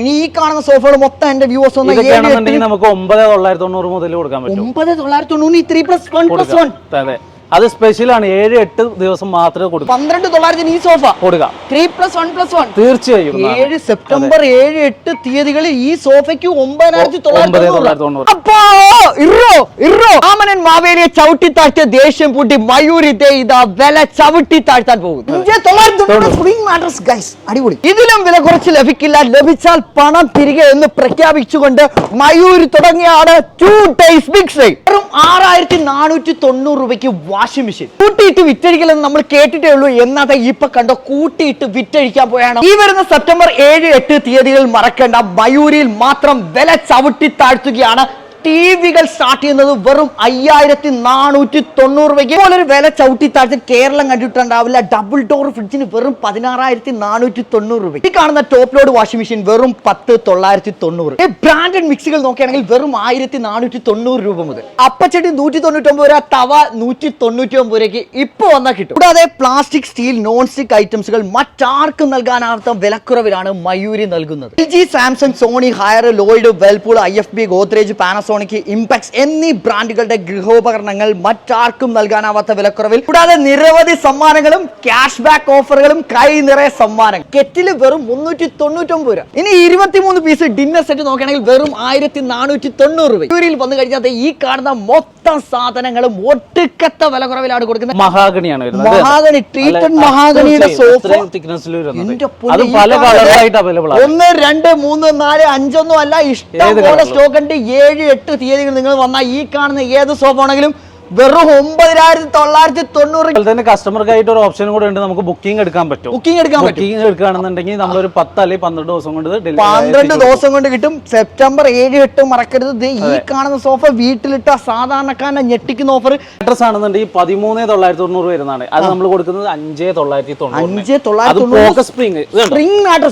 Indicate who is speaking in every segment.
Speaker 1: ഇനി ഈ കാണുന്ന സോഫകൾ മൊത്തം എന്റെ വ്യൂസ് ഒന്ന്
Speaker 2: നമുക്ക് ഒമ്പത് തൊള്ളായിരത്തി തൊണ്ണൂറ് മുതൽ കൊടുക്കാൻ പറ്റും.
Speaker 1: ഒമ്പത് തൊള്ളായിരത്തി തൊണ്ണൂറ് three plus one plus one
Speaker 2: അതെ. അത് സ്പെഷ്യലാണ് ഏഴ് എട്ട് ദിവസം മാത്രമേ കൊടുക്കും.
Speaker 1: പന്ത്രണ്ട് തൊള്ളായിരത്തിന് ഈ സോഫ
Speaker 2: കൊടുക്കാം.
Speaker 1: Three plus one plus one
Speaker 2: തീർച്ചയായും.
Speaker 1: ഏഴ് സെപ്റ്റംബർ ഏഴ് എട്ട് തീയതികളിൽ ഈ സോഫയ്ക്ക് ഒമ്പതിനായിരത്തി തൊള്ളായിരത്തി മാവേലിയെ ചവിട്ടി താഴ്ത്തിയ ദേഷ്യം പൂട്ടി മയൂരി ഇതാ വില ചവിട്ടി താഴ്ത്താൻ പോകും. അടിപൊളി. ഇതിലും വില കുറച്ച് ലഭിക്കില്ല. ലഭിച്ചാൽ പണം തിരികെ എന്ന് പ്രഖ്യാപിച്ചുകൊണ്ട് മയൂരി തുടങ്ങിയാണ് ടു ഡേയ്സ് ബിഗ് സെയിൽ ആറായിരത്തി നാനൂറ്റി തൊണ്ണൂറ് രൂപയ്ക്ക് വാഷിംഗ് മെഷീൻ. കൂട്ടിയിട്ട് വിറ്റഴിക്കലെന്ന് നമ്മൾ കേട്ടിട്ടേ ഉള്ളൂ. എന്നാതെ ഇപ്പൊ കണ്ടോ കൂട്ടിയിട്ട് വിറ്റഴിക്കാൻ പോയാണ്. ഈ വരുന്ന സെപ്റ്റംബർ ഏഴ് എട്ട് തീയതികളിൽ മറക്കേണ്ട. മയൂരിയിൽ മാത്രം വില ചവിട്ടി താഴ്ത്തുകയാണ് ടി വികൾ സ്റ്റാർട്ട് ചെയ്യുന്നത് വെറും അയ്യായിരത്തി നാനൂറ്റി തൊണ്ണൂറ് രൂപയ്ക്ക്. പോലൊരു വില ചവിട്ടി താഴ്ത്തി കേരളം കണ്ടിട്ടുണ്ടാവില്ല. ഡബിൾ ഡോർ ഫ്രിഡ്ജിന് വെറും പതിനാറായിരത്തി നാനൂറ്റി തൊണ്ണൂറ് രൂപ ഈ കാണുന്ന ടോപ്പ് ലോഡ് വാഷിംഗ് മെഷീൻ വെറും പത്ത് തൊള്ളായിരത്തി തൊണ്ണൂറ് ഈ ബ്രാൻഡഡ് മിക്സികൾ നോക്കുകയാണെങ്കിൽ വെറും ആയിരത്തി നാനൂറ്റി തൊണ്ണൂറ് രൂപ മുതൽ. അപ്പച്ചട്ടി നൂറ്റി തൊണ്ണൂറ്റൊമ്പത് രൂപ തവ നൂറ്റി തൊണ്ണൂറ്റി ഒമ്പത് രൂപയ്ക്ക് ഇപ്പൊ വന്നാൽ കിട്ടും. കൂടാതെ പ്ലാസ്റ്റിക് സ്റ്റീൽ നോൺ സ്റ്റിക് ഐറ്റംസുകൾ മറ്റാർക്കും നൽകാനാർത്ഥം വിലക്കുറവിലാണ് മയൂരി നൽകുന്നത്. L G Samsung Sony Haier Lloyd Whirlpool I F B Godrej Panasonic Impex എന്നീ ബ്രാൻഡുകളുടെ ഗൃഹോപകരണങ്ങൾ മറ്റാർക്കും നൽകാനാവാത്ത വിലക്കുറവിൽ. കൂടാതെ നിരവധി സമ്മാനങ്ങളും ക്യാഷ് ബാക്ക് ഓഫറുകളും കൈ നിറയെ സമ്മാനം കെറ്റിൽ വെറും മുന്നൂറ്റി തൊണ്ണൂറ്റൊമ്പത് രൂപ. ഇനി ഇരുപത്തിമൂന്ന് പീസ് ഡിന്നർ സെറ്റ് നോക്കുകയാണെങ്കിൽ വെറും ആയിരത്തി നാനൂറ്റി തൊണ്ണൂറ് രൂപ ഇവരിൽ വന്നു കഴിഞ്ഞാൽ ഈ കാണുന്ന മൊത്തം സാധനങ്ങളും ഒട്ടുക്കത്ത വിലക്കുറവിലാണ് കൊടുക്കുന്നത്.
Speaker 2: മഹാഗണിയാണ്
Speaker 1: മഹാഗണി ട്രീറ്റഡ് മഹാഗണിയുടെ സോഫ ഒന്ന് രണ്ട് മൂന്ന് നാല് അഞ്ചൊന്നും അല്ല ഇഷ്ടം പോലെ സ്റ്റോക്ക് ഉണ്ട്. ഏഴ് എട്ട് തീയതികൾ നിങ്ങൾ വന്നാൽ ഈ കാണുന്ന ഏത് സോഫ ആണെങ്കിലും വെറും ഒമ്പതിനായിരത്തി തൊള്ളായിരത്തി തൊണ്ണൂറ്
Speaker 2: തന്നെ കസ്റ്റമർക്കായിട്ട് ഒരു ഓപ്ഷൻ കൂടെ ഉണ്ട്. നമുക്ക് ബുക്കിംഗ് എടുക്കാൻ പറ്റും.
Speaker 1: ബുക്കിംഗ് എടുക്കാൻ
Speaker 2: ബുക്കിംഗ് എടുക്കുകയാണെന്നുണ്ടെങ്കിൽ നമ്മളൊരു പത്ത് അല്ലെങ്കിൽ പന്ത്രണ്ട് ദിവസം കൊണ്ട്
Speaker 1: പന്ത്രണ്ട് ദിവസം കൊണ്ട് കിട്ടും. സെപ്റ്റംബർ ഏഴ് എട്ട് മറക്കരുത്. ഈ കാണുന്ന സോഫ വീട്ടിലിട്ട സാധാരണക്കാരനെ ഞെട്ടിക്കുന്ന ഓഫർ
Speaker 2: അഡ്രസ് ആണെന്നുണ്ടെങ്കിൽ പതിമൂന്ന് തൊള്ളായിരത്തി തൊണ്ണൂറ് വരുന്നതാണ്. അത് നമ്മൾ കൊടുക്കുന്നത് അഞ്ച് തൊള്ളായിരത്തി തൊണ്ണൂറ്
Speaker 1: അഞ്ച് തൊള്ളായിരത്തി സ്പ്രിംഗ്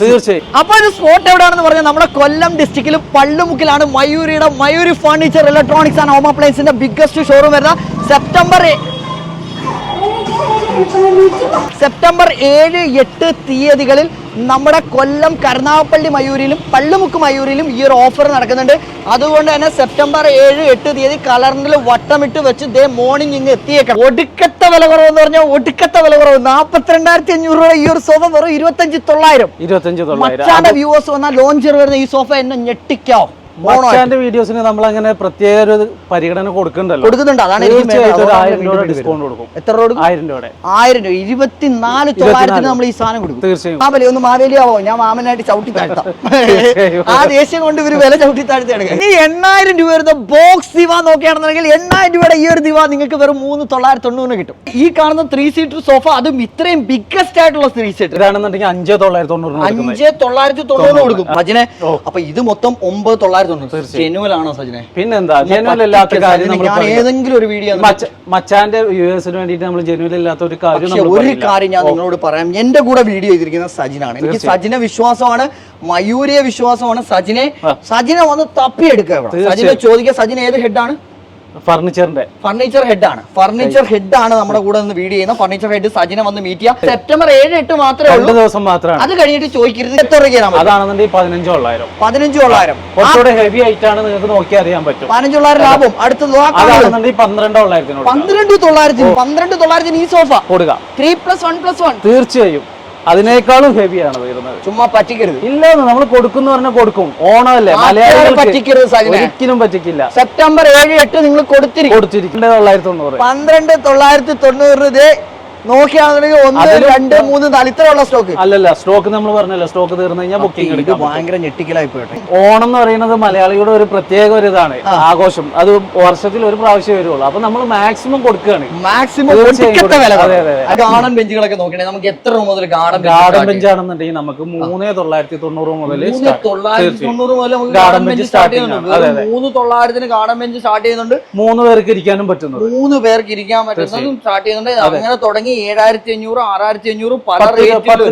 Speaker 2: തീർച്ചയായും.
Speaker 1: അപ്പൊ ഒരു സ്പോട്ട് എവിടെയാണെന്ന് പറഞ്ഞാൽ നമ്മുടെ കൊല്ലം ഡിസ്ട്രിക്റ്റിൽ പള്ളുമുക്കിലാണ്. മയൂരിയുടെ Mayuri furniture electronics and home അപ്ലയൻസിന്റെ biggest showroom വരുന്ന സെപ്റ്റംബർ സെപ്റ്റംബർ ഏഴ് എട്ട് തീയതികളിൽ നമ്മുടെ കൊല്ലം കരുനാഗപ്പള്ളി മയൂരിലും പള്ളുമുക്ക് മയൂരിലും ഈ ഒരു ഓഫർ നടക്കുന്നുണ്ട്. അതുകൊണ്ട് തന്നെ സെപ്റ്റംബർ ഏഴ് എട്ട് തീയതി കലണ്ടറിൽ വട്ടമിട്ട് വെച്ച് ദേ മോർണിംഗ് ഇങ്ങ് എത്തിയേക്കാം ഒടുക്കത്തെ വില കുറവ് എന്ന് പറഞ്ഞാൽ ഒടുക്കത്തെ വില കുറവ്. നാപ്പത്തിരണ്ടായിരത്തി അഞ്ഞൂറ് രൂപ ഈ ഒരു സോഫ വെറും ഇരുപത്തഞ്ച് തൊള്ളായിരം.
Speaker 2: ഇരുപത്തഞ്ച്
Speaker 1: വ്യൂവേഴ്സ് വന്നാൽ ലോഞ്ചർ വരുന്ന ഈ സോഫ എന്നെ ഞെട്ടിക്കാവും.
Speaker 2: മച്ചാന്റെ വീഡിയോസിന് നമ്മൾ അങ്ങനെ പ്രത്യേക ഒരു പരിഗണന കൊടുക്കണ്ടല്ലോ?
Speaker 1: കൊടുക്കുന്നുണ്ട്. അതാണ്
Speaker 2: ആയിരം രൂപ ഡിസ്കൗണ്ട് കൊടുക്കും.
Speaker 1: എത്ര രൂപ
Speaker 2: ആയിരം രൂപയുടെ.
Speaker 1: ആയിരം രൂപ. ഇരുപത്തിനാല് തൊള്ളായിരത്തിന് നമ്മൾ ഈ സാധനം കൊടുക്കും.
Speaker 2: തീർച്ചയായും.
Speaker 1: മാവേലി ഒന്ന് മാവേലിയാവോ ഞാൻ മാമനായിട്ട് ചവിട്ടി താഴ്ത്താം. ആ ദേഷ്യം കൊണ്ട് ഇവർ വില ചവിട്ടി താഴ്ത്തിയാണ് ഈ എണ്ണായിരം രൂപ വരുന്ന ബോക്സ് ദിവ നോക്കുകയാണെന്നുണ്ടെങ്കിൽ എണ്ണായിരം രൂപയുടെ ഈ ഒരു ദിവ നിങ്ങൾക്ക് വെറും മൂന്ന് തൊള്ളായിരത്തി തൊണ്ണൂറിന് കിട്ടും. ഈ കാണുന്ന ത്രീ സീറ്റർ സോഫ അതും ഇത്രയും ബിഗ്ഗസ്റ്റ് ആയിട്ടുള്ള ത്രീ സീറ്റർ
Speaker 2: ഇതാണെന്നുണ്ടെങ്കിൽ അഞ്ച് തൊള്ളായിരത്തി തൊണ്ണൂറ്
Speaker 1: അഞ്ച് തൊള്ളായിരത്തി തൊണ്ണൂറ് കൊടുക്കും.
Speaker 2: അജിനെ.
Speaker 1: അപ്പൊ ഇത് മൊത്തം ഒമ്പത് തൊള്ളായിരത്തി തൊണ്ണൂറ് ജെനുവൽ ആണോ സജിനെ?
Speaker 2: പിന്നെന്താ ജനുവൽ ഇല്ലാത്ത കാര്യം നമ്മൾ
Speaker 1: ഞാൻ ഏതെങ്കിലും ഒരു വീഡിയോ
Speaker 2: മച്ചാന്റെ വ്യൂവേഴ്സിന് വേണ്ടിയിട്ട് നമ്മൾ ജനുവൽ ഒരു കാര്യം
Speaker 1: ഒരു കാര്യം ഞാൻ നിങ്ങളോട് പറയാം. എന്റെ കൂടെ വീഡിയോ ചെയ്തിരിക്കുന്ന സജിനാണ്. എനിക്ക് സജിനെ വിശ്വാസമാണ് മയൂരിയെ വിശ്വാസമാണ്. സജിനെ സജിനെ വന്ന് തപ്പിയെടുക്കുക. സജിനെ ചോദിക്കുക സജിൻ ഏത് ഹെഡാണ്
Speaker 2: ഫർണിച്ചറിന്റെ.
Speaker 1: ഫർണിച്ചർ ഹെഡ് ആണ്. ഫർണിച്ചർ ഹെഡ് ആണ് നമ്മുടെ കൂടെ നിന്ന് വീഡിയോ ചെയ്യുന്ന ഫർണിച്ചർ ഹെഡ് സജിനെ വന്ന് മീറ്റ് ചെയ്യാം. സെപ്റ്റംബർ ഏഴ് എട്ട് മാത്രമേ ഉള്ളൂ.
Speaker 2: ദിവസം മാത്രമാണ്.
Speaker 1: അത് കഴിഞ്ഞിട്ട് ചോദിക്കരുത്. എത്ര രൂപയ്ക്ക്
Speaker 2: അതാണെന്നുണ്ടെങ്കിൽ പതിനഞ്ച് തൊള്ളായിരം
Speaker 1: പതിനഞ്ച് തൊള്ളായിരം
Speaker 2: കുറച്ചുകൂടെ ഹെവി ആയിട്ടാണ് നിങ്ങൾക്ക് നോക്കി അറിയാൻ പറ്റും.
Speaker 1: പതിനഞ്ച് തൊള്ളായിരം ലാഭം. അടുത്ത
Speaker 2: അതാണെന്നുണ്ടെങ്കിൽ പന്ത്രണ്ട് തൊള്ളായിരത്തിനോട്
Speaker 1: പന്ത്രണ്ട് തൊള്ളായിരത്തിന് പന്ത്രണ്ട് തൊള്ളായിരത്തിന് ഈ സോഫ
Speaker 2: കൊടുക്കാം.
Speaker 1: Three plus one plus one
Speaker 2: തീർച്ചയായും. അതിനേക്കാളും ഹെവിയാണ് വരുന്നത്.
Speaker 1: ചുമ്മാ പറ്റിക്കരുത്.
Speaker 2: ഇല്ല നമ്മൾ കൊടുക്കുന്നു പറഞ്ഞാൽ കൊടുക്കും. ഓണമല്ലേ? മലയാളികൾ
Speaker 1: പറ്റിക്കരുത്
Speaker 2: ഒരിക്കലും പറ്റിക്കില്ല.
Speaker 1: സെപ്റ്റംബർ ഏഴ് എട്ട് നിങ്ങൾ കൊടുത്തിരിക്കും.
Speaker 2: കൊടുത്തിരിക്കും. തൊള്ളായിരത്തി തൊണ്ണൂറ്.
Speaker 1: പന്ത്രണ്ട് തൊള്ളായിരത്തി തൊണ്ണൂറ് നോക്കിയാണെന്നുണ്ടെങ്കിൽ ഒന്ന് രണ്ട് മൂന്ന് നാല് ഇത്രയുള്ള സ്റ്റോക്ക്
Speaker 2: അല്ലല്ല സ്റ്റോക്ക് നമ്മൾ പറഞ്ഞല്ലോ സ്റ്റോക്ക് തീർന്നു കഴിഞ്ഞാൽ ബുക്കിംഗ് എടുക്കും
Speaker 1: ഭയങ്കര ഞെട്ടിക്കലായി പോയിട്ട്.
Speaker 2: ഓണം എന്ന് പറയുന്നത് മലയാളിയുടെ ഒരു പ്രത്യേക ഒരു ഇതാണ് ആഘോഷം. അത് വർഷത്തിൽ ഒരു പ്രാവശ്യം വരുള്ളൂ അപ്പൊ നമ്മൾ മാക്സിമം കൊടുക്കുകയാണ്.
Speaker 1: മാക്സിമം
Speaker 2: തീർച്ചയായും
Speaker 1: വില
Speaker 2: അതെ, അതെ, അതെ.
Speaker 1: ഗാർഡൻ ബെഞ്ചുകളൊക്കെ നോക്കണേ നമുക്ക് എത്ര രൂപ മുതൽ ഗാർഡൻ
Speaker 2: ഗാർഡൻ ബെഞ്ച് ആണെന്നുണ്ടെങ്കിൽ നമുക്ക് മൂന്ന് തൊള്ളായിരത്തി തൊണ്ണൂറ് മുതൽ
Speaker 1: മൂന്ന് തൊള്ളായിരത്തി തൊണ്ണൂറ് മുതൽ നമുക്ക് ഗാർഡൻ ബെഞ്ച് സ്റ്റാർട്ട് ചെയ്യുന്നുണ്ട്. മൂന്ന് തൊള്ളായിരത്തിന് ഗാർഡൻ ബെഞ്ച് സ്റ്റാർട്ട് ചെയ്യുന്നുണ്ട്.
Speaker 2: മൂന്ന് പേർക്ക് ഇരിക്കാനും പറ്റുന്നു
Speaker 1: മൂന്ന് പേർക്ക് ഇരിക്കാൻ പറ്റുന്നതും സ്റ്റാർട്ട് ചെയ്യുന്നുണ്ട്. അങ്ങനെ തുടങ്ങി തുടങ്ങി ഏഴായിരത്തി അഞ്ഞൂറ് ആറായിരത്തി അഞ്ഞൂറ് പല റേറ്റിലും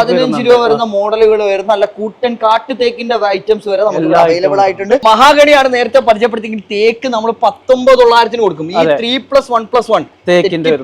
Speaker 2: പതിനഞ്ച്
Speaker 1: രൂപ വരുന്ന മോഡലുകൾ വരുന്ന നല്ല കൂട്ടൻ കാട്ടു തേക്കിന്റെ ഐറ്റംസ് വരെ നമുക്ക് അവൈലബിൾ ആയിട്ടുണ്ട്. മഹാഗണിയാണ് നേരത്തെ പരിചയപ്പെടുത്തിയെങ്കിൽ തേക്ക് നമ്മൾ പത്തൊമ്പത് തൊള്ളായിരത്തിന് കൊടുക്കും. ഈ three plus one plus one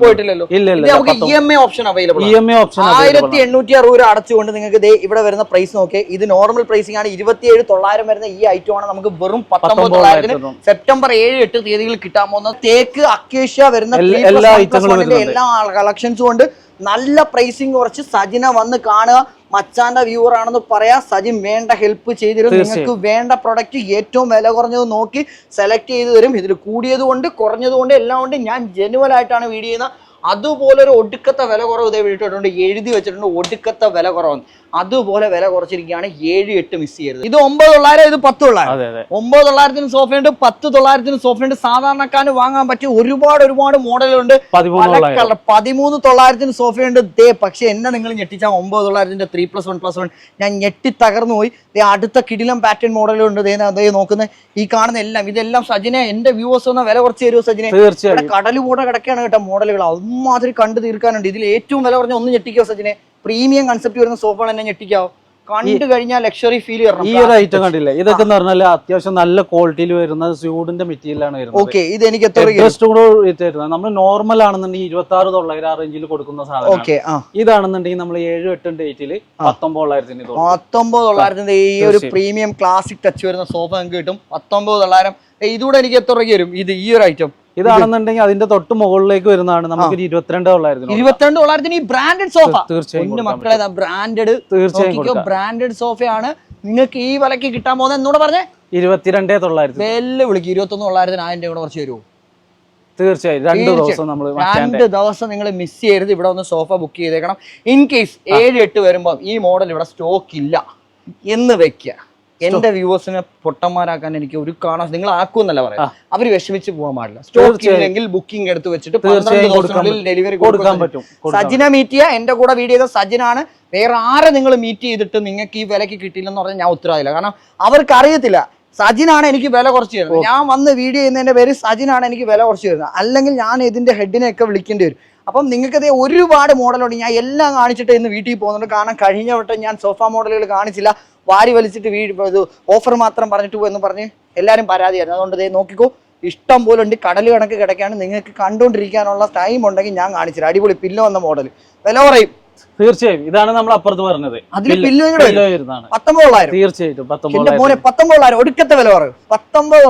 Speaker 1: പോയിട്ടില്ലല്ലോ. നമുക്ക് E M I option available
Speaker 2: E M A option
Speaker 1: ആയിരത്തി എണ്ണൂറ്റി അറുപത് രൂപ അടച്ചുകൊണ്ട് നിങ്ങൾക്ക് ദേ ഇവിടെ വരുന്ന പ്രൈസ് നോക്കി ഇത് നോർമൽ പ്രൈസിംഗ് ആണ്. ഇരുപത്തിയേഴ് തൊള്ളായിരം വരുന്ന ഈ ഐറ്റം ആണ് നമുക്ക് വെറും പത്തൊമ്പത് തൊള്ളായിരത്തിന് സെപ്റ്റംബർ ഏഴ് എട്ട് തീയതികളിൽ കിട്ടാൻ പോകുന്ന തേക്ക് അക്കേഷ്യ വരുന്ന
Speaker 2: എല്ലാ-
Speaker 1: 3 plus
Speaker 2: എല്ലാ
Speaker 1: 1 plus
Speaker 2: ഐറ്റങ്ങളും
Speaker 1: 1 ന്റെ
Speaker 2: വരുന്നുണ്ട്.
Speaker 1: എല്ലാ കളക്ഷൻസും ഉണ്ട്. നല്ല പ്രൈസിങ് കുറച്ച് സജിനെ വന്ന് കാണുക. മച്ചാന്റെ വ്യൂവർ ആണെന്ന് പറയാ. സജിൻ വേണ്ട ഹെൽപ്പ് ചെയ്തിരും. നിങ്ങൾക്ക് വേണ്ട പ്രൊഡക്റ്റ് ഏറ്റവും വില കുറഞ്ഞത് നോക്കി സെലക്ട് ചെയ്ത് തരും. ഇതിൽ കൂടിയത് കൊണ്ട് കുറഞ്ഞത് കൊണ്ട് എല്ലാം കൊണ്ട് ഞാൻ ജനുവൽ ആയിട്ടാണ് വീഡിയോ ചെയ്യുന്നത്. അതുപോലെ ഒരു ഒടുക്കത്തെ വില കുറവ് ഇതേ വീട്ടിട്ടുണ്ട് എഴുതി വെച്ചിട്ടുണ്ട് ഒടുക്കത്തെ വില കുറവ് അതുപോലെ വില കുറച്ചിരിക്കുകയാണ്. ഏഴ് എട്ട് മിസ് ചെയ്യരുത്. ഇത് ഒമ്പത് തൊള്ളായിരം ഇത് പത്ത് തൊള്ളായിരം. ഒമ്പത് തൊള്ളായിരത്തിന് സോഫയുണ്ട് പത്ത് തൊള്ളായിരത്തിന് സോഫയുണ്ട് സാധാരണക്കാരന് വാങ്ങാൻ പറ്റിയ ഒരുപാട് ഒരുപാട് മോഡലുണ്ട്
Speaker 2: പതിമൂന്ന്
Speaker 1: തൊള്ളായിരത്തിന് സോഫയുണ്ട് ദേ പക്ഷെ എന്നെ നിങ്ങൾ ഞെട്ടിച്ച ഒമ്പത് തൊള്ളായിരത്തിന്റെ three plus one plus one ഞാൻ ഞെട്ടി തകർന്നു പോയി. ദേ അടുത്ത കിടിലം പാറ്റേൺ മോഡലുണ്ട് ദേ അതേ ദേ നോക്കുന്നത് ഈ കാണുന്ന എല്ലാം ഇതെല്ലാം സജിനെ എന്റെ വ്യൂവേഴ്സ് ഒന്ന് വില കുറച്ച് തരുമോ സജിനെ? കടലുകൂടെ
Speaker 2: കിടക്കാണ്
Speaker 1: കടൽ കൂടെ കിടക്കുകയാണ് കേട്ടോ മോഡലുകൾ. അതുമാതിരി കണ്ടു തീർക്കാനുണ്ട്. ഇതിൽ ഏറ്റവും വില കുറഞ്ഞ ഒന്ന് ഞെട്ടിക്കോ സജിനെ? പ്രീമിയം കൺസെപ്റ്റ് വരുന്ന സോഫകൾ എന്നെ ഞെട്ടിക്കാവോ? കണ്ടു കഴിഞ്ഞാൽ ലക്ഷറി ഫീൽ വരണം
Speaker 2: ഈ ഒരു ഐറ്റം കണ്ടില്ലേ? ഇതൊക്കെ എന്ന് പറഞ്ഞാൽ അത്യാവശ്യം നല്ല ക്വാളിറ്റിയിൽ വരുന്ന സ്യൂഡിന്റെ മെറ്റീരിയലാണ് വരുന്നത്.
Speaker 1: ഓക്കെ ഇത് എനിക്ക് എത്ര
Speaker 2: വരുന്നത് നമ്മൾ നോർമൽ ആണെന്നുണ്ടെങ്കിൽ ഇരുപത്തി ആറ് തൊള്ളായിരം ആ റേഞ്ചിൽ കൊടുക്കുന്ന സാധനം
Speaker 1: ഓക്കെ
Speaker 2: ഇതാണെന്നുണ്ടെങ്കിൽ നമ്മൾ ഏഴ് എട്ടും ഡേറ്റിൽ പത്തൊമ്പത് തൊള്ളായിരത്തിന് കൊടുക്കും.
Speaker 1: പത്തൊമ്പത് തൊള്ളായിരത്തിന്റെ ഈ ഒരു പ്രീമിയം ക്ലാസിക് ടച്ച് വരുന്ന സോഫ നമുക്ക് കിട്ടും. പത്തൊമ്പത് തൊള്ളായിരം. ഇതുകൂടെ എനിക്ക് എത്ര രൂപയ്ക്ക് വരും? ഇത് ഈ ഒരു ഐറ്റം
Speaker 2: ഇതാണെന്നുണ്ടെങ്കിൽ അതിന്റെ തൊട്ട് മുകളിലേക്ക് വരുന്നതാണ്. നമുക്ക് ഇരുപത്തിരണ്ട് തൊള്ളായിരത്തിന്
Speaker 1: ഇരുപത്തിരണ്ട് തൊള്ളായിരത്തിന് ഈ ബ്രാൻഡഡ് സോഫ
Speaker 2: തീർച്ചയായും
Speaker 1: മക്കളെ ബ്രാൻഡഡ്
Speaker 2: തീർച്ചയായും
Speaker 1: ബ്രാൻഡഡ് സോഫയാണ് നിങ്ങൾക്ക് ഈ വിലക്ക് കിട്ടാൻ പോകുന്നത് എന്നോട് പറഞ്ഞേ?
Speaker 2: ഇരുപത്തിരണ്ടേ തൊള്ളായിരത്തി
Speaker 1: വെല്ല് വിളിക്കും. ഇരുപത്തൊന്ന് തൊള്ളായിരത്തിന് ആയിരം കൂടെ കുറച്ച് തരുമോ
Speaker 2: തീർച്ചയായും. രണ്ട് ദിവസം നമ്മൾ
Speaker 1: രണ്ട് ദിവസം നിങ്ങൾ മിസ് ചെയ്യരുത്. ഇവിടെ ഒന്ന് സോഫ ബുക്ക് ചെയ്തേക്കണം. ഇൻ കേസ് ഏഴ് എട്ട് വരുമ്പോൾ ഈ മോഡൽ ഇവിടെ സ്റ്റോക്ക് ഇല്ല. എന്ന് വെക്കുക എന്റെ വ്യൂവേഴ്സിനെ പൊട്ടന്മാരാക്കാൻ എനിക്ക് ഒരു കാണാൻ നിങ്ങൾ ആക്കുമെന്നല്ല പറയാം അവർ വിഷമിച്ച് പോകാൻ പാടില്ല. സ്റ്റോക്ക് ഇല്ലെങ്കിൽ ബുക്കിംഗ് എടുത്ത് വെച്ചിട്ട് ഡെലിവറി
Speaker 2: കൊടുക്കാൻ പറ്റും.
Speaker 1: സജിന മീറ്റ് ചെയ്യുക എന്റെ കൂടെ വീഡിയോ ചെയ്ത സജിനാണ്. വേറെ ആരെ നിങ്ങൾ മീറ്റ് ചെയ്തിട്ട് നിങ്ങൾക്ക് ഈ വിലക്ക് കിട്ടിയില്ലെന്ന് പറഞ്ഞാൽ ഞാൻ ഉത്തരവാദില്ല. കാരണം അവർക്ക് അറിയത്തില്ല. സജിനാണ് എനിക്ക് വില കുറച്ച് തരുന്നത്. ഞാൻ വന്ന് വീഡിയോ ചെയ്യുന്നതിന്റെ പേര് സജിനാണ് എനിക്ക് വില കുറച്ച് തരുന്നത്. അല്ലെങ്കിൽ ഞാൻ ഇതിന്റെ ഹെഡിനെയൊക്കെ വിളിക്കേണ്ടി വരും. അപ്പം നിങ്ങൾക്ക് ഇത് ഒരുപാട് മോഡലുണ്ട് ഞാൻ എല്ലാം കാണിച്ചിട്ട് ഇന്ന് വീട്ടിൽ പോകുന്നുണ്ട്. കാരണം കഴിഞ്ഞ വട്ടം ഞാൻ സോഫ മോഡലുകൾ കാണിച്ചില്ല. വാരി വലിച്ചിട്ട് വീട് ഇത് ഓഫർ മാത്രം പറഞ്ഞിട്ട് പോകുമെന്ന് പറഞ്ഞ് എല്ലാവരും പരാതിയായിരുന്നു. അതുകൊണ്ട് ദേ നോക്കിക്കോ ഇഷ്ടം പോലെ ഉണ്ട്. കടൽ കണക്ക് കിടക്കാണ്. നിങ്ങൾക്ക് കണ്ടുകൊണ്ടിരിക്കാനുള്ള ടൈം ഉണ്ടെങ്കിൽ ഞാൻ കാണിച്ചു അടിപൊളി പില്ലോ വന്ന മോഡൽ വില കുറയും.
Speaker 2: തീർച്ചയായും. ഇതാണ് നമ്മൾ അപ്പുറത്ത് പറഞ്ഞത്.
Speaker 1: തീർച്ചയായിട്ടും
Speaker 2: പില്ലോ-
Speaker 1: പില്ലോ കൂടെ
Speaker 2: പില്ലോ വരുന്നതാണ്
Speaker 1: പത്തൊമ്പത് തൊള്ളായിരം
Speaker 2: തീർച്ചയായും
Speaker 1: എന്റെ
Speaker 2: പത്തൊമ്പത്
Speaker 1: മോനെ പത്തൊമ്പത് തൊള്ളായിരം ഒടുക്കത്തെ വില കുറവ് പത്തൊമ്പത്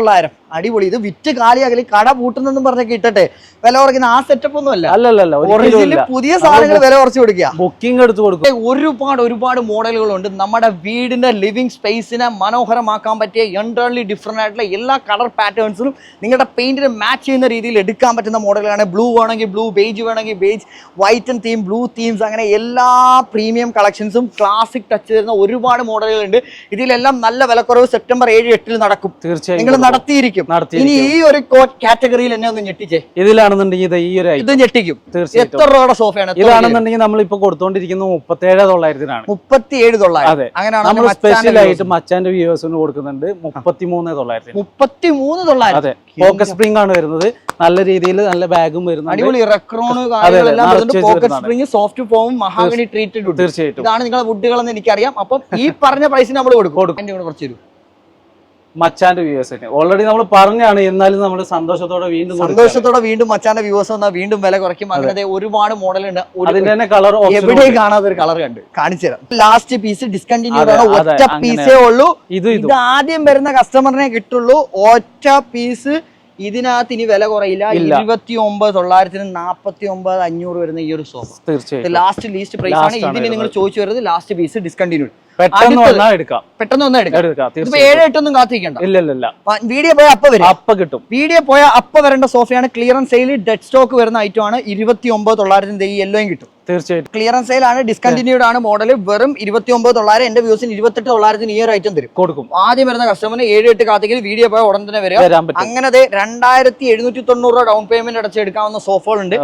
Speaker 1: അടിപൊളി. ഇത് വിറ്റ് കാലിയാകലി. കട പൂട്ടുന്നെന്നും പറഞ്ഞൊക്കെ ഇട്ടട്ടെ. വില കുറയ്ക്കുന്ന ആ സെറ്റപ്പ് ഒന്നും അല്ല
Speaker 2: അല്ലല്ല
Speaker 1: ഒറിജിനൽ പുതിയ സാധനങ്ങൾ വില കുറച്ച് കൊടുക്കുക.
Speaker 2: ബുക്കിംഗ് എടുത്ത് കൊടുക്കുക
Speaker 1: ഒരുപാട് ഒരുപാട് മോഡലുകളുണ്ട്. നമ്മുടെ വീടിന്റെ ലിവിംഗ് സ്പേസിനെ മനോഹരമാക്കാൻ പറ്റിയ എന്റേർലി ഡിഫറെന്റ് ആയിട്ടുള്ള എല്ലാ കളർ പാറ്റേൺസിലും നിങ്ങളുടെ പെയിന്റിന് മാച്ച് ചെയ്യുന്ന രീതിയിൽ എടുക്കാൻ പറ്റുന്ന മോഡലുകളാണ്. ബ്ലൂ വേണമെങ്കിൽ ബ്ലൂ ബേജ് വേണമെങ്കിൽ beige white and theme blue themes അങ്ങനെ എല്ലാ പ്രീമിയം കളക്ഷൻസും ക്ലാസിക് ടച്ച് തരുന്ന ഒരുപാട് മോഡലുകളുണ്ട് ഇതിലെല്ലാം നല്ല വിലക്കുറവ് സെപ്റ്റംബർ ഏഴ് എട്ടിൽ നടക്കും.
Speaker 2: തീർച്ചയായും
Speaker 1: നിങ്ങൾ നടത്തിയിരിക്കും. ഇനി ഈ ഒരു കാറ്റഗറിയിൽ എന്നെ ഒന്ന് ഞെട്ടിച്ചേ.
Speaker 2: ഇതിലാണെന്നുണ്ടെങ്കിൽ ഇത് ഈ ഒരു.
Speaker 1: ഇത് ഞെട്ടിക്കും. എത്ര രൂപയുടെ സോഫയാണ്
Speaker 2: ഇതാണെന്നുണ്ടെങ്കിൽ നമ്മൾ ഇപ്പൊ കൊടുത്തോണ്ടിരിക്കുന്നത് മുപ്പത്തേഴ് തൊള്ളായിരത്തിനാണ്.
Speaker 1: മുപ്പത്തിയേഴ് തൊള്ളായിരം.
Speaker 2: അതെ.
Speaker 1: അങ്ങനെയാണ്
Speaker 2: നമ്മൾ സ്പെഷ്യൽ ആയിട്ട് മച്ചാന്റെ വ്യൂവേഴ്സിന് കൊടുക്കുന്നുണ്ട് മുപ്പത്തി മൂന്ന് തൊള്ളായിരത്തി
Speaker 1: മുപ്പത്തി മൂന്ന് തൊള്ളായിരം.
Speaker 2: അതെ. ഫോക്കസ് സ്പ്രിംഗ് ആണ് വരുന്നത്. നല്ല രീതിയിൽ നല്ല ബാഗും വരുന്നുണ്ട്.
Speaker 1: അടിപൊളി റെക്രോണ് സോഫ്റ്റ് ഫോമും മഹാഗണി ട്രീറ്റഡ്
Speaker 2: തീർച്ചയായിട്ടും.
Speaker 1: ഇതാണ് നിങ്ങളെ വുഡുകളെന്ന് എനിക്കറിയാം. അപ്പം ഈ പറഞ്ഞ പ്രൈസിന് നമ്മൾ കൊടുക്കും. എന്റെ കൂടെ കുറച്ച് തരും.
Speaker 2: മച്ചാന്റെ വ്യൂസ് ഓൾറെഡി നമ്മൾ പറഞ്ഞാണ് എന്നാലും നമ്മൾ സന്തോഷത്തോടെ വീണ്ടും
Speaker 1: സന്തോഷത്തോടെ വീണ്ടും മച്ചാന്റെ വ്യൂവേഴ്സ് വന്നാൽ വീണ്ടും വില കുറയ്ക്കും. അങ്ങനെ ഒരുപാട് മോഡൽ ഉണ്ട്.
Speaker 2: അതിന്റെ തന്നെ കളർ
Speaker 1: എവിടെയും കാണാത്ത ഒരു കളർ കണ്ട്. കാണിച്ചു തരാം. ലാസ്റ്റ് പീസ് ഡിസ്കണ്ടിന്യൂ ഒറ്റ പീസേ ഉള്ളൂ.
Speaker 2: ഇത്
Speaker 1: ആദ്യം വരുന്ന കസ്റ്റമറിനെ കിട്ടുള്ളൂ. ഒറ്റ പീസ് ഇതിനകത്ത് ഇനി വില കുറയില്ല. ഇരുപത്തി ഒമ്പത് തൊള്ളായിരത്തിന് നാപ്പത്തി ഒമ്പത് അഞ്ഞൂറ് വരുന്ന ഈ ഒരു സോഫ
Speaker 2: തീർച്ചയായും
Speaker 1: ലാസ്റ്റ് ലീസ്റ്റ് പ്രൈസ് ആണ്. ഇതിന് നിങ്ങൾ ചോദിച്ചു വരുന്നത് ലാസ്റ്റ് പീസ് ഡിസ്കണ്ടിന്യൂ
Speaker 2: പെട്ടെന്ന്
Speaker 1: ഒന്ന് എടുക്കാം.
Speaker 2: തീർച്ചയായും
Speaker 1: ഏഴ് എട്ടൊന്നും കാത്തിരിക്കണ്ട.
Speaker 2: ഇല്ല
Speaker 1: വീഡിയോ പോയാൽ അപ്പ വരും
Speaker 2: അപ്പ കിട്ടും.
Speaker 1: വീഡിയോ പോയാൽ അപ്പ വരേണ്ട സോഫയാണ് ക്ലിയറൻസ് സെയിൽ ഡെഡ് സ്റ്റോക്ക് വരുന്ന ഐറ്റം ആണ്. ഇരുപത്തി ഒമ്പത് തൊള്ളായിരത്തിന്റെ ഈ എല്ലോയും കിട്ടും.
Speaker 2: തീർച്ചയായിട്ടും.
Speaker 1: ക്ലിയറൻസ് സെയിലാണ് ഡിസ്കണ്ടിന്യൂഡ് ആണ് മോഡൽ വെറും ഇരുപത്തി ഒമ്പത് തൊള്ളായിരം എന്റെ വ്യൂസിന് ഇരുപത്തെട്ട് തൊള്ളായിരത്തിന് ഈ ഒരു ഐറ്റം തരും.
Speaker 2: കൊടുക്കും.
Speaker 1: ആദ്യം വരുന്ന കസ്റ്റമറിന് ഏഴ് എട്ട് കാത്തിക്കൽ വീഡിയോ പോയ ഉടൻ തന്നെ വരിക. അങ്ങനെ രണ്ടായിരത്തി എഴുന്നൂറ്റി തൊണ്ണൂറ് രൂപ ഡൗൺ പേയ്മെന്റ് അടച്ചെടുക്കാവുന്ന സോഫകൾ
Speaker 2: ഉണ്ട്.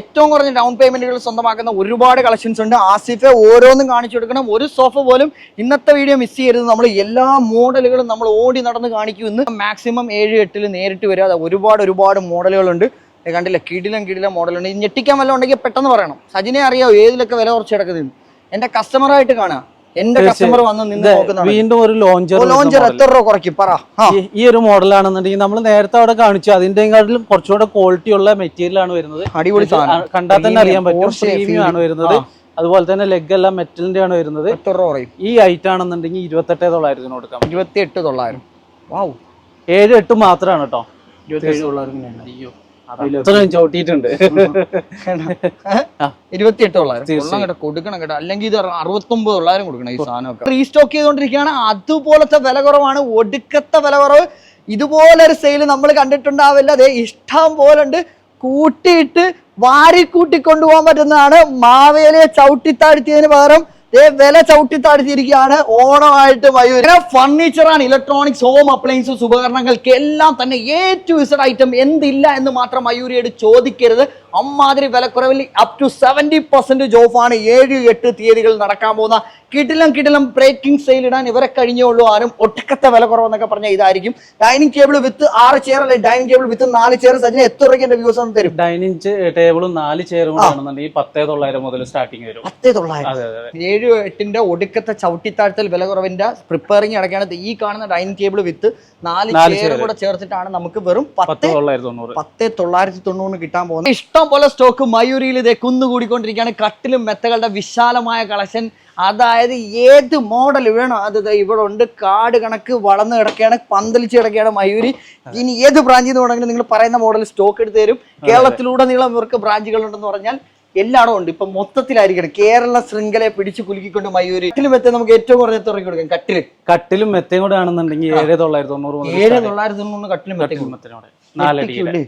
Speaker 1: ഏറ്റവും കുറഞ്ഞ ഡൗൺ പേയ്മെന്റുകൾ സ്വന്തമാക്കുന്ന ഒരുപാട് കളക്ഷൻസ് ഉണ്ട്. ആസിഫ് ഓരോന്നും കാണിച്ചു കൊടുക്കണം. ഒരു സോഫ പോലും ഇന്നത്തെ വീഡിയോ മിസ് ചെയ്യരുത്. നമ്മൾ എല്ലാ മോഡലുകളും നമ്മൾ ഓടി നടന്ന് കാണിക്കുമെന്ന് മാക്സിമം ഏഴ് എട്ടിൽ നേരിട്ട് വരാതെ ഒരുപാട് ഒരുപാട് മോഡലുകളുണ്ട് കണ്ടില്ല? കിടിലം കിടിലം മോഡലുണ്ട്. ഇത് ഞെട്ടിക്കാൻ വല്ലതും ഉണ്ടെങ്കിൽ പെട്ടെന്ന് പറയണം. സജിനെ അറിയാവോ? ഏതിലൊക്കെ വില കുറച്ച് കിടക്കുന്നത്? എന്റെ കസ്റ്റമറായിട്ട് കാണാം. എന്റെ കസ്റ്റമർ വന്ന് നിന്ന്
Speaker 2: വീണ്ടും ഒരു ലോഞ്ചർ
Speaker 1: ലോഞ്ചർ എത്ര രൂപ കുറയ്ക്കും? പറ.
Speaker 2: ഈ ഒരു മോഡലാണെന്നുണ്ടെങ്കിൽ നമ്മൾ നേരത്തെ അവിടെ കാണിച്ചു. അതിന്റെക്കാട്ടിലും കുറച്ചുകൂടെ ക്വാളിറ്റി ഉള്ള മെറ്റീരിയൽ ആണ് വരുന്നത്.
Speaker 1: അടിപൊളി സാധനം.
Speaker 2: കണ്ടാൽ തന്നെ അറിയാൻ പറ്റും. പ്രീമിയം ആണ് വരുന്നത്. അതുപോലെ തന്നെ ലെഗ് എല്ലാം മെറ്റലിന്റെ ആണ് വരുന്നത്.
Speaker 1: എത്ര രൂപ
Speaker 2: ഈ ഐറ്റം ആണെന്നുണ്ടെങ്കിൽ ഇരുപത്തെട്ടേ തൊള്ളായിരത്തിന് കൊടുക്കാം.
Speaker 1: ഇരുപത്തി എട്ട് തൊള്ളായിരം. വാവ്
Speaker 2: ഏഴ് എട്ട് മാത്രമാണ് കേട്ടോ.
Speaker 1: ഇരുപത്തി തൊള്ളായിരം
Speaker 2: അയ്യോ. അത്രയും ചവിട്ടിയിട്ടുണ്ട്.
Speaker 1: ഇരുപത്തിയെട്ട് തൊള്ളായിരം കൊടുക്കണം കേട്ടോ. അല്ലെങ്കിൽ ഇത് അറുപത്തൊമ്പത് തൊള്ളായിരം കൊടുക്കണം ഈ സാധനമൊക്കെ റീസ്റ്റോക്ക് ചെയ്തുകൊണ്ടിരിക്കുകയാണ്. അതുപോലത്തെ വില കുറവാണ്. ഒടുക്കത്തെ വില കുറവ്. ഇതുപോലൊരു സെയിൽ നമ്മൾ കണ്ടിട്ടുണ്ടാവില്ല. അതെ ഇഷ്ടം പോലെ ഉണ്ട് കൂട്ടിയിട്ട് വാരി കൂട്ടി കൊണ്ടുപോകാൻ പറ്റുന്നതാണ്. മാവേലിയെ ചവിട്ടിത്താഴ്ത്തിയതിന് പകരം ദേ ചവിട്ടി താഴ്ത്തിയിരിക്കുകയാണ്. ഓണമായിട്ട് മയൂർ ഫർണിച്ചർ ആണ് ഇലക്ട്രോണിക്സ് ഹോം അപ്ലയൻസസ് ഉപകരണങ്ങൾക്ക് എല്ലാം തന്നെ എ ടു ഇസഡ് ഐറ്റം എന്തില്ല എന്ന് മാത്രം മയൂരിയോട് ചോദിക്കരുത്. അമ്മാതിരി വിലക്കുറവിൽ അപ് ടു സെവന്റി പെർസെന്റേജ് ഓഫാണ് ഏഴ് എട്ട് തീയതികൾ നടക്കാൻ പോകുന്ന കിടിലം കിടിലം ബ്രേക്കിംഗ് സെയിൽ ഇടാൻ ഇവരെ കഴിഞ്ഞുള്ളൂ ആരും ഒട്ടക്കത്തെ വില കുറവെന്നൊക്കെ പറഞ്ഞാൽ ഇതായിരിക്കും. ഡൈനിങ് ടേബിൾ വിത്ത് ആറ് ചെയർ അല്ലെ? ഡൈനിങ് ടേബിൾ വിത്ത് നാല് ചെയർ സജിന് എത്ര രൂപയ്ക്ക് വ്യൂസ് ഒന്ന് തരും?
Speaker 2: ഡൈനിങ് ടേബിളും നാല് ചെയറും ആണെന്നുണ്ടെങ്കിൽ പത്തേ തൊള്ളായിരം മുതൽ സ്റ്റാർട്ടിംഗ് വരും.
Speaker 1: പത്തേ തൊള്ളായിരം. ഏഴ് എട്ടിന്റെ ഒടുക്കത്തെ ചവിട്ടിത്താഴ്ത്തൽ വില കുറവിന്റെ പ്രിപ്പയറിംഗ് അടക്കാണ് ഈ കാണുന്ന ഡൈനിങ് ടേബിൾ വിത്ത് നാല്
Speaker 2: ചെയർ
Speaker 1: ചെയറും കൂടെ ചേർത്തിട്ടാണ് നമുക്ക് വെറും
Speaker 2: പത്ത് തൊള്ളായിരത്തി തൊണ്ണൂറ്.
Speaker 1: പത്ത് തൊള്ളായിരത്തി തൊണ്ണൂറിന് കിട്ടാൻ പോകുന്നത്. ഇഷ്ടം പോലെ സ്റ്റോക്ക് മയൂരിയിൽ ഇതേ കുന്നുകൂടിക്കൊണ്ടിരിക്കുകയാണ് കട്ടിലും മെത്തകളുടെ വിശാലമായ കളക്ഷൻ. അതായത് ഏത് മോഡൽ വേണോ അത് ഇവിടെ ഉണ്ട്. കാട് കണക്ക് വളർന്നു കിടക്കുകയാണ് പന്തലിച്ച് കിടക്കുകയാണ് മയൂരി. ഇനി ഏത് ബ്രാഞ്ചിൽ നിന്ന് വേണമെങ്കിലും നിങ്ങൾ പറയുന്ന മോഡൽ സ്റ്റോക്ക് എടുത്തു തരും. കേരളത്തിലുടനീളം ഇവർക്ക് ബ്രാഞ്ചുകൾ ഉണ്ടെന്ന് പറഞ്ഞാൽ എല്ലായിടവും ഉണ്ട്. ഇപ്പൊ മൊത്തത്തിലായിരിക്കണം. കേരള ശൃംഖലയെ പിടിച്ച് കുലുക്കിക്കൊണ്ട് മയൂരി. കട്ടിലും മെത്ത നമുക്ക് ഏറ്റവും കുറഞ്ഞ തുറക്കി കൊടുക്കാം? കട്ടിൽ
Speaker 2: കട്ടിലും മെത്തയും കൂടെ ആണെന്നുണ്ടെങ്കിൽ ഏഴ് തൊള്ളായിരത്തി തൊണ്ണൂറ്
Speaker 1: ഏഴ് തൊള്ളായിരത്തി തൊണ്ണൂറ് കട്ടിലും മെത്തയും
Speaker 2: മെത്തനോടെ നാലടിയുടെ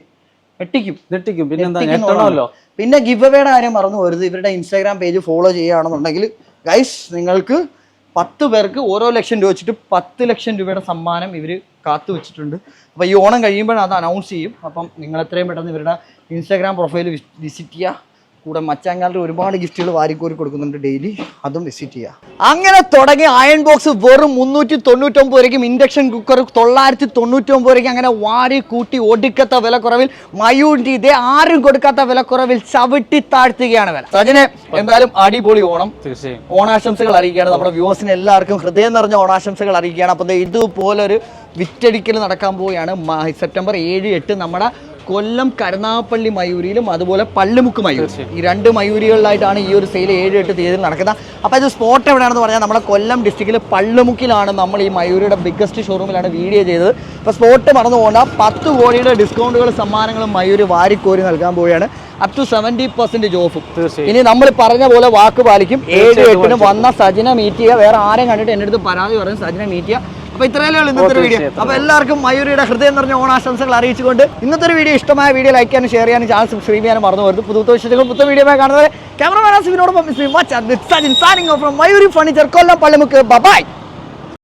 Speaker 2: പിന്നെന്താ ഞെട്ടണമല്ലോ
Speaker 1: പിന്നെ ഗിവ് അവയുടെ കാര്യം മറന്നു പോരുത്. ഇവരുടെ ഇൻസ്റ്റാഗ്രാം പേജ് ഫോളോ ചെയ്യുകയാണെന്നുണ്ടെങ്കിൽ ഗൈസ് നിങ്ങൾക്ക് പത്ത് പേർക്ക് ഓരോ ലക്ഷം രൂപ വെച്ചിട്ട് പത്ത് ലക്ഷം രൂപയുടെ സമ്മാനം ഇവർ കാത്തു വെച്ചിട്ടുണ്ട്. അപ്പോൾ ഈ ഓണം കഴിയുമ്പോഴാണ് അത് അനൗൺസ് ചെയ്യും. അപ്പം നിങ്ങൾ എത്രയും പെട്ടെന്ന് ഇവരുടെ ഇൻസ്റ്റാഗ്രാം പ്രൊഫൈൽ വിസിറ്റ് ചെയ്യുക കൂടെ മച്ചാങ്കാലിൽ ഒരുപാട് ഗിഫ്റ്റുകൾ വാരിക്കോരി കൊടുക്കുന്നുണ്ട് ഡെയിലി അതും വിസിറ്റ് ചെയ്യുക അങ്ങനെ തുടങ്ങി അയൺ ബോക്സ് വെറും മുന്നൂറ്റി തൊണ്ണൂറ്റൊമ്പത് വരയ്ക്കും ഇൻഡക്ഷൻ കുക്കർ തൊള്ളായിരത്തി തൊണ്ണൂറ്റൊമ്പത് വരയ്ക്കും അങ്ങനെ വാരി കൂട്ടി ഒടുക്കത്ത വിലക്കുറവിൽ മയൂണ്ടി ഇതേ ആരും കൊടുക്കാത്ത വിലക്കുറവിൽ ചവിട്ടി താഴ്ത്തുകയാണ് വില. സജനെ എന്തായാലും അടിപൊളി ഓണം.
Speaker 2: തീർച്ചയായും.
Speaker 1: ഓണാശംസകൾ അറിയിക്കുകയാണ്. നമ്മുടെ വ്യൂവേഴ്സിന് എല്ലാവർക്കും ഹൃദയം നിറഞ്ഞ ഓണാശംസകൾ അറിയിക്കുകയാണ്. അപ്പോൾ ഇതുപോലൊരു വിറ്റടിക്കൽ നടക്കാൻ പോവുകയാണ്. സെപ്റ്റംബർ ഏഴ് എട്ട് നമ്മുടെ കൊല്ലം കരുനാഗപ്പള്ളി മയൂരിയിലും അതുപോലെ പള്ളിമുക്ക് മയൂർ ഈ രണ്ട് മയൂരികളിലായിട്ടാണ് ഈ ഒരു സെയിൽ ഏഴ് എട്ട് തീയതിയിൽ നടക്കുന്നത്. അപ്പോൾ ഇത് സ്പോട്ട് എവിടെയാണെന്ന് പറഞ്ഞാൽ നമ്മുടെ കൊല്ലം ഡിസ്ട്രിക്റ്റിൽ പള്ളിമുക്കിലാണ് നമ്മൾ ഈ മയൂരിയുടെ ബിഗ്ഗസ്റ്റ് ഷോറൂമിലാണ് വീഡിയോ ചെയ്തത്. അപ്പോൾ സ്പോട്ട് മറന്നു പോകേണ്ട. പത്ത് കോടിയുടെ ഡിസ്കൗണ്ടുകളും സമ്മാനങ്ങളും മയൂര് വാരിക്കോരി നൽകാൻ പോവുകയാണ്. അപ് ടു സെവന്റി പെർസെന്റേജ് ഓഫും ഇനി നമ്മൾ പറഞ്ഞ പോലെ വാക്ക് പാലിക്കും. ഏഴ് എട്ടിന് വന്ന സജന മീറ്റ് ചെയ്യുക. വേറെ ആരെയും കണ്ടിട്ട് എന്റെ അടുത്ത് പരാതി പറയും. സജിന മീറ്റ് ചെയ്യുക. അപ്പൊ ഇത്രയല്ലേ ഉള്ളൂ ഇന്നത്തെ ഒരു വീഡിയോ. അപ്പൊ എല്ലാവർക്കും മയൂരിയുടെ ഹൃദയം നിറഞ്ഞ ഓണാശംസകൾ അറിയിച്ചുകൊണ്ട് ഇന്നത്തെ ഒരു വീഡിയോ ഇഷ്ടമായ വീഡിയോ ലൈക്ക് ചെയ്യാനും ഷെയർ ചെയ്യാനും ചാനൽ സബ്സ്ക്രൈബ് ചെയ്യാനും മറന്നു വരുന്നത് പുതു വിശേഷങ്ങൾ പുത്ത വീഡിയോ കാണുന്നത് ക്യാമറമാൻ ആസിഫിനോടൊപ്പം Sajin സാനിങ് from Mayuri furniture Kollam Pallimukku. Bye